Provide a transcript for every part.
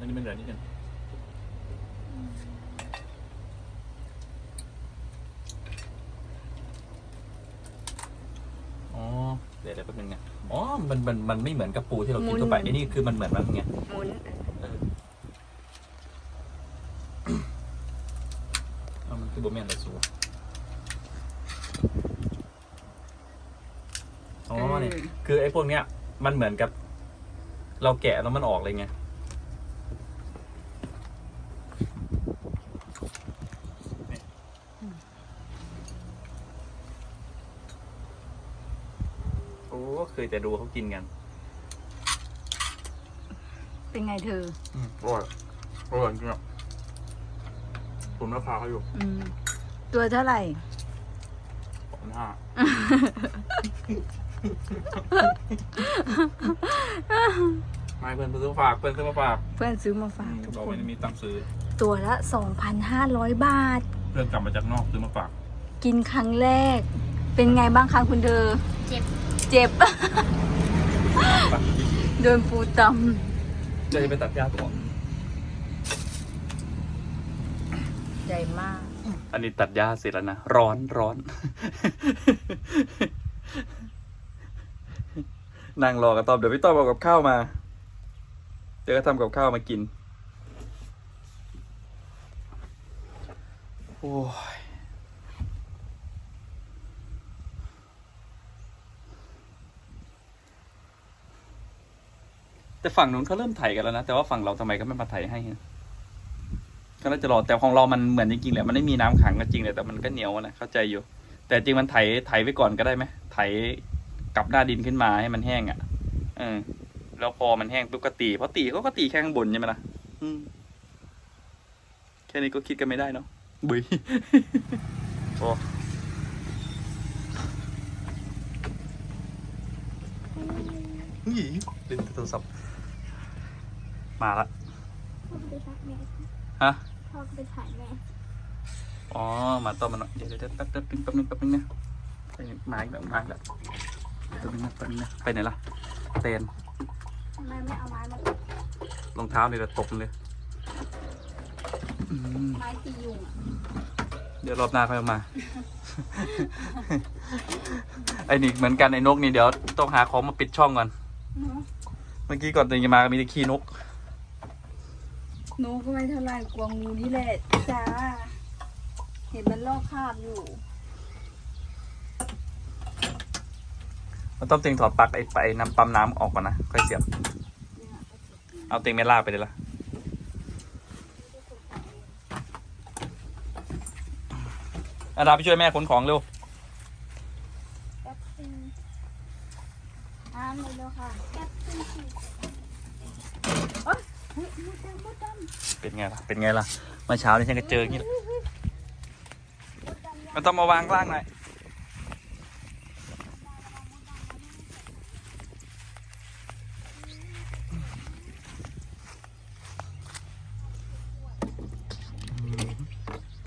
อันนี้มันเหลือนิดนึงอ๋อเดี๋ยวเดี๋ยวแป๊บนึงนะอ๋อมันมันมันไม่เหมือนกับปูที่เรากินทั่วไปไอ้นี่คือมันเหมือนมันไงหมุนเออเอามันคือโบแมนแต่สูอ๋อนี่คือไอ้พวกเนี้ยมันเหมือนกับ เราแกะแล้วมันออกเลยไง เคยแต่ดูเขากินกันเป็นไงเธอ อืมอร่อยอร่อยจริงอะผมราคาเขาอยู่อืม ตัวเท่าไหร่ สองห้าไม่เพื่อนซื้อมาฝากเพื่อนซื้อมาฝากเพื่อนซื้อมาฝากอืมทุกเราคนไม่ได้มีตังค์ซื้อ ตัวละ 2,500 บาท เพื่อนกลับมาจากนอกซื้อมาฝาก กินครั้งแรก เป็นไงบ้างคะคุณเธอ เจ็บ เจ็บ โดนปูตจะไปตัดหญ้าต่อำใหญ่มาก อันนี้ตัดหญ้าเสร็จแล้วนะ ร้อนร้อนนั่งรอกันตอบเดี๋ยวพี่ต้อมเอากับข้าวมา เดี๋ยวก็ทำกับข้าวมากิน โอ้ย แต่ฝั่งนู้นเขาเริ่มไถกันแล้วนะ แต่ว่าฝั่งเราทำไมก็ไม่มาไถให้ก็น่าจะรอแต่ของเรามันเหมือนจริงๆแหละมันไม่มีน้ำขังก็จริงเลยแต่มันก็เหนียวนะเข้าใจอยู่ แต่จริงมันไถไถไว้ก่อนก็ได้ไหมไถกลับหน้าดินขึ้นมาให้มันแห้งอะเออแล้วพอมันแห้งปุ๊บก็ตีเพราะตีเขาก็ตีแค่ข้างบนใช่ไหมล่ะอืมแค่นี้ก็คิดกันไม่ได้เนาะบุยโอ้หยีลืมโทรศัพท์ มาละพ่อไปถ่ายแม่ฮะพ่อไปถ่ายแม่อ๋อมาต้มมันหน่อยเดี๋ยวเดี๋ยวแป๊บแป๊บนึงแป๊บนึงแป๊บนึงนะไปมาอีกแล้วมาอีกแล้วแป๊บนึงนะแป๊บนึงนะไปไหนล่ะเตนทำไมไม่เอาไม้มารองเท้านี่จะตบมันเลยอืมไม้ตียุงอะเดี๋ยวรอบหน้าค่อยเอามา ไอ้นี่เหมือนกันไอ้นกนี่เดี๋ยวต้องหาของมาปิดช่องก่อนเนาะเมื่อกี้ก่อนตื่นจะมาก็มีแต่ขี้นก หนูก็ไม่เท่าไรกลัวงูนี่แหละจ้า เห็นมันลอกคราบอยู่ มันต้องเต็งถอดปลั๊กไอ้ไอ้น้ำปั๊มน้ำออกก่อนนะ ค่อยเสียบ เอาเต็งไม่ล่าไปเลยละอาดาไปช่วยแม่ขนของเร็ว แป๊บนึงน้ำเลยเร็วค่ะ แป๊บนึงสิ เฮ้ยมดดำมดดำเป็นไงล่ะ เป็นไงล่ะ เมื่อเช้านี่ฉันก็เจออย่างนี้แหละมดดำมันต้องมาวางล่างหน่อย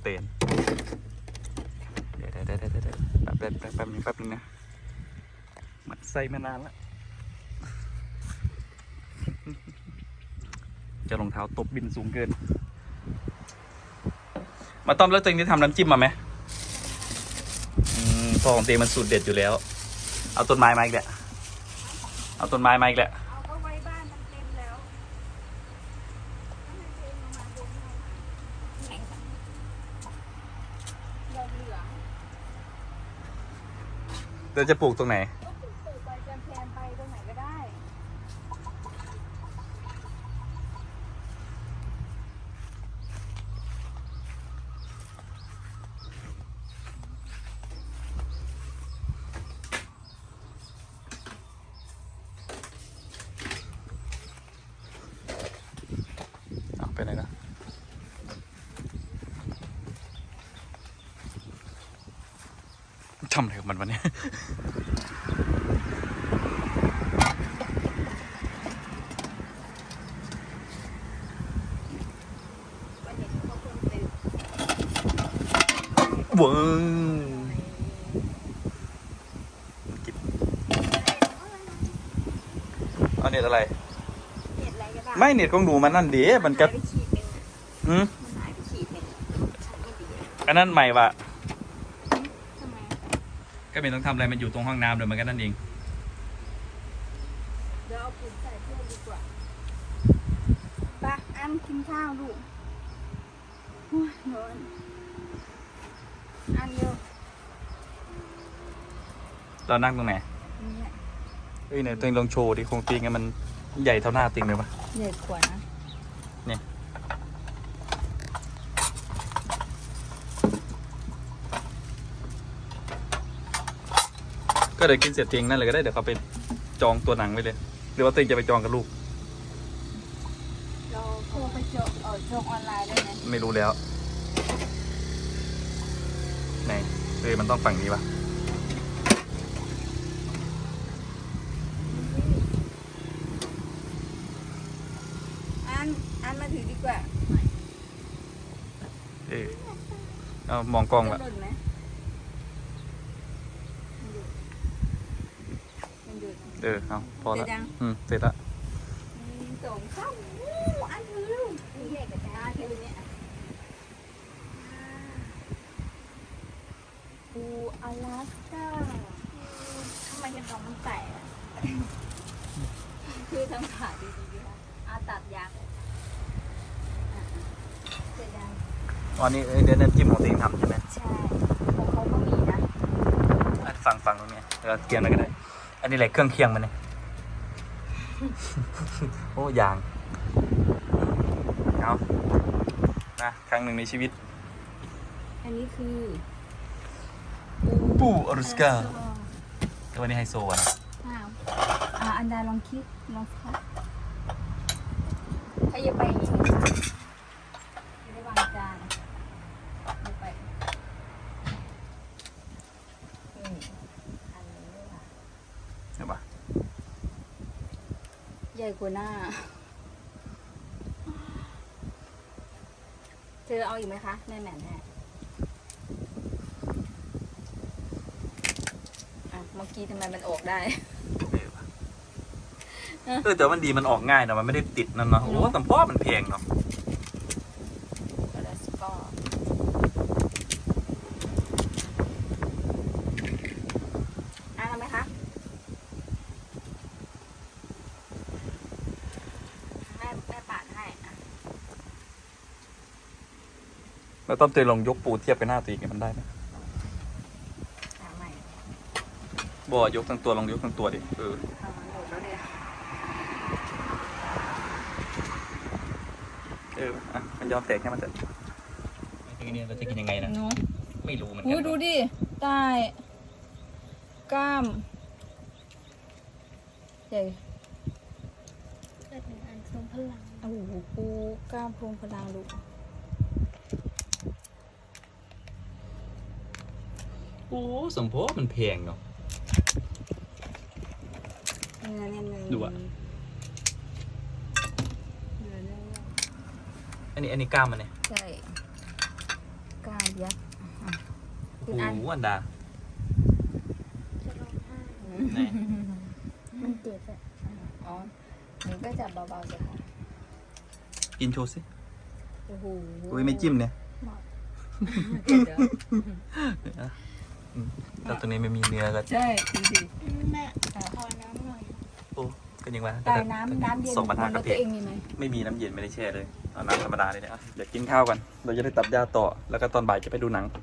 เตียนเดี๋ยวเดี๋ยวเดี๋ยวเดี๋ยวเดี๋ยวแป๊บแป๊บแป๊บแป๊บนึงแป๊บนึงนะมันใส่มานานแล้วเจะรองเท้าตบบินสูงเกิน มาต้อมแล้วตัวเองได้ทำน้ำจิ้มมาไหมอืมพ่อของเตมันสูตรเด็ดอยู่แล้ว เอาต้นไม้มาอีกแหละ เอาต้นไม้มาอีกแหละเอาก็ไว้บ้านมันเต็มแล้วแล้วมันเทลงมาบนให้แข็งจังเหลืองเหลืองเดี๋ยวจะปลูกตรงไหน ก็ปลูกปลูกไปจนแพนไปตรงไหนก็ได้ เอาไปไหนนะ ทำอะไรกับมันวะเนี่ยวันนี้เขาเพิ่งตื่นเว้งกินเอาเน็ตอะไรเห็ดอะไรก็ได้ไม่เน็ตของหนูมันนั่นเดีมันก็หายไปขีดหนึ่งอืมมันหายไปขีดหนึ่งฉันไม่ดีอะอันนั้นใหม่ว่ะทำไม ก็ไม่ต้องทำอะไรมันอยู่ตรงห้องน้ำเลยมันก็นั่นเองเดี๋ยวเอาปุ๋ยใส่เพื่อนดีกว่าไปะอันกินข้าวลูกโอ้ยร้อนอันเดียวเรานั่งตรงไหนนี่แหละเอ้ยเนี่ยตัวเองลองโชว์ดิคงตีงไงมันใหญ่เท่าหน้าติงเลยปะใหญ่กว่านะ ก็เดี๋ยวกินเสร็จเตียงนั่นเลยก็ได้เดี๋ยวเขาไปจองตัวหนังไว้เลย หรือว่าตัวเองจะไปจองกับลูก เราโทรไปจองเออจองออนไลน์ได้ไหมไม่รู้แล้วไหนเออมันต้องฝั่งนี้ปะอันอันมาถือดีกว่าเออเอามองกล้องละจะหล่นไหมมันหยุดมันหยุด เออเอาพอละเสร็จยัง อืมเสร็จละหนึ่งสองสามอู้อันถือลูกถือใหญ่กว่าจ้าถือเนี่ยปูอลาสก้าทำไมยังท้องมันแตกอะคือทำขาดีๆดีค่ะเอาตัดยางอะเสร็จยัง อันนี้เอ้ยเดี๋ยวน้ำจิ้มของตัวเองทำใช่ไหมใช่ของเขาก็มีนะ อะฝั่งฝั่งตรงเนี้ยเออเกียงอะไรก็ได้ อันนี้แหละเครื่องเคียงมันเนี่ยโอ้ยางเอานะครั้งหนึ่งในชีวิต อันนี้คือปูออรุสกาตัวนี้ไฮโซอะนะอ้าวอ่าอันดาลองคิดลองคิดถ้าอย่าไปอย่างนี้นะคะไม่ได้วางจานอย่าไปนี่อันนี้ค่ะ เห็นปะ ให ญ่กว่าหน้า เธอเอาอีกไหมคะแม่แหม่แม่อะเมื่อกี้ทำไมมันออกได้ เออแต่มันดีมันออกง่ายนะมันไม่ได้ติดนั่นเนาะโอ้แต่พ่อมันแพงเนาะ แล้วก็อ่านเอาไหมคะ แม่แม่ปาดให้อะ แล้วต้นเตยลองยกปูเทียบกับหน้าตัวเองเนี่ยมันได้ไหมหาใหม่บ่ยกทั้งตัวลองยกทั้งตัวดิเออเอามันหมดแล้วเนี่ยเอออะมันยอมแตกแค่มันเถอะทีนี้เราจะกินยังไงนะหนูไม่รู้เหมือนกัอุ้ยดูดิใต้กล้ามใหญ่เกิดเป็นอันทรงพลัง โอ้โหปูกล้ามพรุงพลังดู อ้สมโพมันแพงเนาะ เนื้อเนี่ยเนื้อดูอะ เนื้อเนื้ออันนี้อันนี้กล้ามมันเนี่ยใช่กล้ามยักษ์อะกิโอ้นอันโหอันดาจะร้องไห้ไหนมันเจ็บอะอ๋อหนูก็จับเบาๆสิคะกินโชว์สิโอ้โหอุ้ยไม่จิ้มเนี่ยเดี๋ยวอื มถ้าตัวนี้ไม่มีเนื้อก็ใช่จริงแม่ขอน้ำหน่อยโอ้ก็ยังว่าๆแต่น้ำน้ำเย็นสองพันห้าแล้กระวเพตัวกเองมีไหมไม่มีน้ำเย็นไม่ได้แช่เลยเอาน้ำธรรมดาเลยเนี่ยอะเดี๋ยวกินข้าวกัน เราจะได้ตัดหญ้าต่อ แล้วก็ตอนบ่ายจะไปดูหนังอ